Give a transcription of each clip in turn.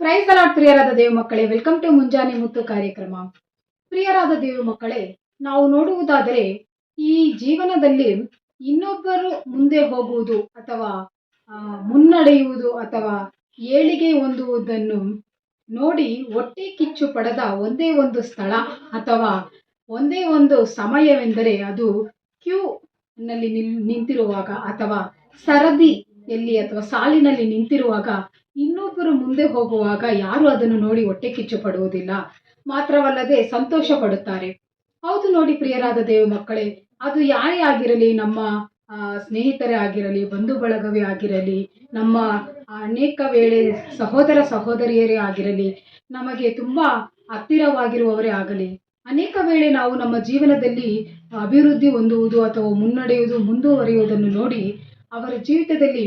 Price allot ಪ್ರಿಯರಾದ ದೇವ ಮಕ್ಕಳೇ. Welcome to ಮುಂಜಾನೆ ಮುತ್ತು ಕಾರ್ಯಕ್ರಮ. ಪ್ರಿಯರಾದ ದೇವ ಮಕ್ಕಳೇ, ನಾವು ನೋಡುವುದಾದರೆ ಈ ಜೀವನದಲ್ಲಿ ಇನ್ನೊಬ್ಬರು ಮುಂದೆ ಹೋಗುವುದು ಅಥವಾ ಮುನ್ನಡೆಯುವುದು ಅಥವಾ ಏಳಿಗೆ ಹೊಂದುವುದನ್ನು ನೋಡಿ ಹೊಟ್ಟೆ ಕಿಚ್ಚು ಪಡೆದ ಒಂದೇ ಒಂದು ಸ್ಥಳ ಅಥವಾ ಒಂದೇ ಒಂದು ಸಮಯವೆಂದರೆ ಅದು ಕ್ಯೂ ನಲ್ಲಿ ನಿಲ್- ನಿಂತಿರುವಾಗ ಅಥವಾ ಸರದಿಯಲ್ಲಿ ಅಥವಾ ಸಾಲಿನಲ್ಲಿ ನಿಂತಿರುವಾಗ ಇನ್ನೊಬ್ಬರು ಮುಂದೆ ಹೋಗುವಾಗ ಯಾರು ಅದನ್ನು ನೋಡಿ ಹೊಟ್ಟೆ ಕಿಚ್ಚು ಪಡುವುದಿಲ್ಲ. ಮಾತ್ರವಲ್ಲದೆ ಸಂತೋಷ ಪಡುತ್ತಾರೆ. ಹೌದು ನೋಡಿ ಪ್ರಿಯರಾದ ದೇವ ಮಕ್ಕಳೇ, ಅದು ಯಾರೇ ಆಗಿರಲಿ, ನಮ್ಮ ಸ್ನೇಹಿತರೇ ಆಗಿರಲಿ, ಬಂಧು ಬಳಗವೇ ಆಗಿರಲಿ, ನಮ್ಮ ಅನೇಕ ವೇಳೆ ಸಹೋದರ ಸಹೋದರಿಯರೇ ಆಗಿರಲಿ, ನಮಗೆ ತುಂಬ ಹತ್ತಿರವಾಗಿರುವವರೇ ಆಗಲಿ. ಅನೇಕ ವೇಳೆ ನಾವು ನಮ್ಮ ಜೀವನದಲ್ಲಿ ಅಭಿವೃದ್ಧಿ ಹೊಂದುವುದು ಅಥವಾ ಮುನ್ನಡೆಯುವುದು, ಮುಂದುವರಿಯುವುದನ್ನು ನೋಡಿ ಅವರ ಜೀವಿತದಲ್ಲಿ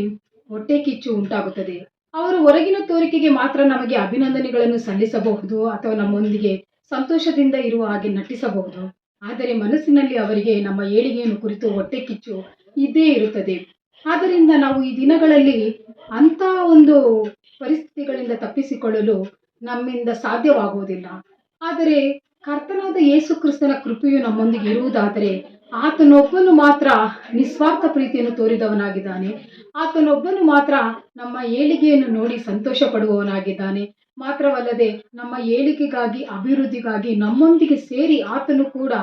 ಹೊಟ್ಟೆ ಕಿಚ್ಚು ಉಂಟಾಗುತ್ತದೆ. ಅವರು ಹೊರಗಿನ ತೋರಿಕೆಗೆ ಮಾತ್ರ ನಮಗೆ ಅಭಿನಂದನೆಗಳನ್ನು ಸಲ್ಲಿಸಬಹುದು ಅಥವಾ ನಮ್ಮೊಂದಿಗೆ ಸಂತೋಷದಿಂದ ಇರುವ ಹಾಗೆ ನಟಿಸಬಹುದು. ಆದರೆ ಮನಸ್ಸಿನಲ್ಲಿ ಅವರಿಗೆ ನಮ್ಮ ಏಳಿಗೆಯನ್ನು ಕುರಿತು ಹೊಟ್ಟೆ ಕಿಚ್ಚು ಇದ್ದೇ ಇರುತ್ತದೆ. ಆದ್ದರಿಂದ ನಾವು ಈ ದಿನಗಳಲ್ಲಿ ಅಂಥ ಒಂದು ಪರಿಸ್ಥಿತಿಗಳಿಂದ ತಪ್ಪಿಸಿಕೊಳ್ಳಲು ನಮ್ಮಿಂದ ಸಾಧ್ಯವಾಗುವುದಿಲ್ಲ. ಆದರೆ ಕರ್ತನಾದ ಯೇಸು ಕ್ರಿಸ್ತನ ಕೃಪೆಯು ನಮ್ಮೊಂದಿಗೆ ಇರುವುದಾದರೆ ಆತನೊಬ್ಬನು ಮಾತ್ರ ನಿಸ್ವಾರ್ಥ ಪ್ರೀತಿಯನ್ನು ತೋರಿದವನಾಗಿದ್ದಾನೆ. ಆತನೊಬ್ಬನು ಮಾತ್ರ ನಮ್ಮ ಏಳಿಗೆಯನ್ನು ನೋಡಿ ಸಂತೋಷ ಪಡುವವನಾಗಿದ್ದಾನೆ ಮಾತ್ರವಲ್ಲದೆ ನಮ್ಮ ಏಳಿಗೆಗಾಗಿ, ಅಭಿವೃದ್ಧಿಗಾಗಿ ನಮ್ಮೊಂದಿಗೆ ಸೇರಿ ಆತನು ಕೂಡ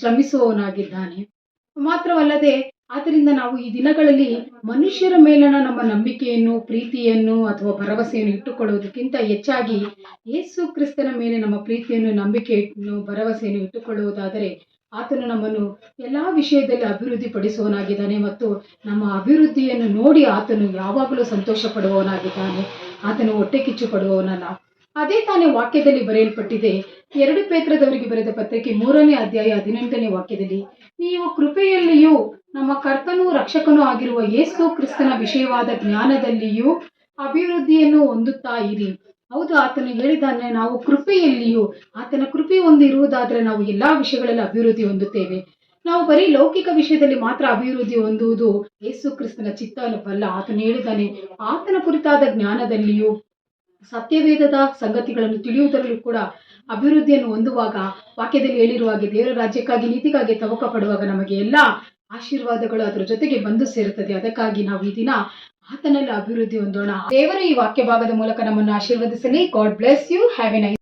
ಶ್ರಮಿಸುವವನಾಗಿದ್ದಾನೆ. ಮಾತ್ರವಲ್ಲದೆ ಆದ್ದರಿಂದ ನಾವು ಈ ದಿನಗಳಲ್ಲಿ ಮನುಷ್ಯರ ಮೇಲನ ನಮ್ಮ ನಂಬಿಕೆಯನ್ನು, ಪ್ರೀತಿಯನ್ನು ಅಥವಾ ಭರವಸೆಯನ್ನು ಇಟ್ಟುಕೊಳ್ಳುವುದಕ್ಕಿಂತ ಹೆಚ್ಚಾಗಿ ಯೇಸು ಕ್ರಿಸ್ತನ ಮೇಲೆ ನಮ್ಮ ಪ್ರೀತಿಯನ್ನು, ನಂಬಿಕೆಯನ್ನು, ಭರವಸೆಯನ್ನು ಇಟ್ಟುಕೊಳ್ಳುವುದಾದರೆ ಆತನು ನಮ್ಮನ್ನು ಎಲ್ಲ ವಿಷಯದಲ್ಲಿ ಅಭಿವೃದ್ಧಿ ಪಡಿಸುವವನಾಗಿದ್ದಾನೆ ಮತ್ತು ನಮ್ಮ ಅಭಿವೃದ್ಧಿಯನ್ನು ನೋಡಿ ಆತನು ಯಾವಾಗಲೂ ಸಂತೋಷ ಪಡುವವನಾಗಿದ್ದಾನೆ ಆತನು ಹೊಟ್ಟೆ ಕಿಚ್ಚು ಪಡುವವನಲ್ಲ ಅದೇ ತಾನೇ ವಾಕ್ಯದಲ್ಲಿ ಬರೆಯಲ್ಪಟ್ಟಿದೆ. ಎರಡು ಪೇತ್ರದವರಿಗೆ ಬರೆದ ಪತ್ರಿಕೆ ಮೂರನೇ ಅಧ್ಯಾಯ ಹದಿನೆಂಟನೇ ವಾಕ್ಯದಲ್ಲಿ, ನೀವು ಕೃಪೆಯಲ್ಲಿಯೂ ನಮ್ಮ ಕರ್ತನೂ ರಕ್ಷಕನೂ ಆಗಿರುವ ಯೇಸು ಕ್ರಿಸ್ತನ ವಿಷಯವಾದ ಜ್ಞಾನದಲ್ಲಿಯೂ ಅಭಿವೃದ್ಧಿಯನ್ನು ಹೊಂದುತ್ತಾ ಇರಿ. ಹೌದು, ಆತನು ಹೇಳಿದ್ದಾನೆ, ನಾವು ಕೃಪೆಯಲ್ಲಿಯೂ, ಆತನ ಕೃಪೆ ಒಂದು ಇರುವುದಾದರೆ ನಾವು ಎಲ್ಲಾ ವಿಷಯಗಳಲ್ಲಿ ಅಭಿವೃದ್ಧಿ ಹೊಂದುತ್ತೇವೆ. ನಾವು ಬರೀ ಲೌಕಿಕ ವಿಷಯದಲ್ಲಿ ಮಾತ್ರ ಅಭಿವೃದ್ಧಿ ಹೊಂದುವುದು ಯೇಸು ಕ್ರಿಸ್ತನ ಚಿತ್ತವಲ್ಲ ಆತನು ಹೇಳಿದ್ದಾನೆ, ಆತನ ಕುರಿತಾದ ಜ್ಞಾನದಲ್ಲಿಯೂ, ಸತ್ಯವೇದದ ಸಂಗತಿಗಳನ್ನು ತಿಳಿಯುವುದರಲ್ಲೂ ಕೂಡ ಅಭಿವೃದ್ಧಿಯನ್ನು ಹೊಂದುವಾಗ, ವಾಕ್ಯದಲ್ಲಿ ಹೇಳಿರುವ ಹಾಗೆ ದೇವರ ರಾಜ್ಯಕ್ಕಾಗಿ, ನೀತಿಗಾಗಿ ತವಕ ಪಡುವಾಗ ನಮಗೆ ಎಲ್ಲ ಆಶೀರ್ವಾದಗಳು ಅದರ ಜೊತೆಗೆ ಬಂದು ಸೇರುತ್ತದೆ. ಅದಕ್ಕಾಗಿ ನಾವು ಈ ದಿನ ಆತನಲ್ಲಿ ಅಭಿವೃದ್ಧಿ ಹೊಂದೋಣ. ದೇವರ ಈ ವಾಕ್ಯ ಭಾಗದ ಮೂಲಕ ನಮ್ಮನ್ನು ಆಶೀರ್ವದಿಸಲಿ. God bless you have a nice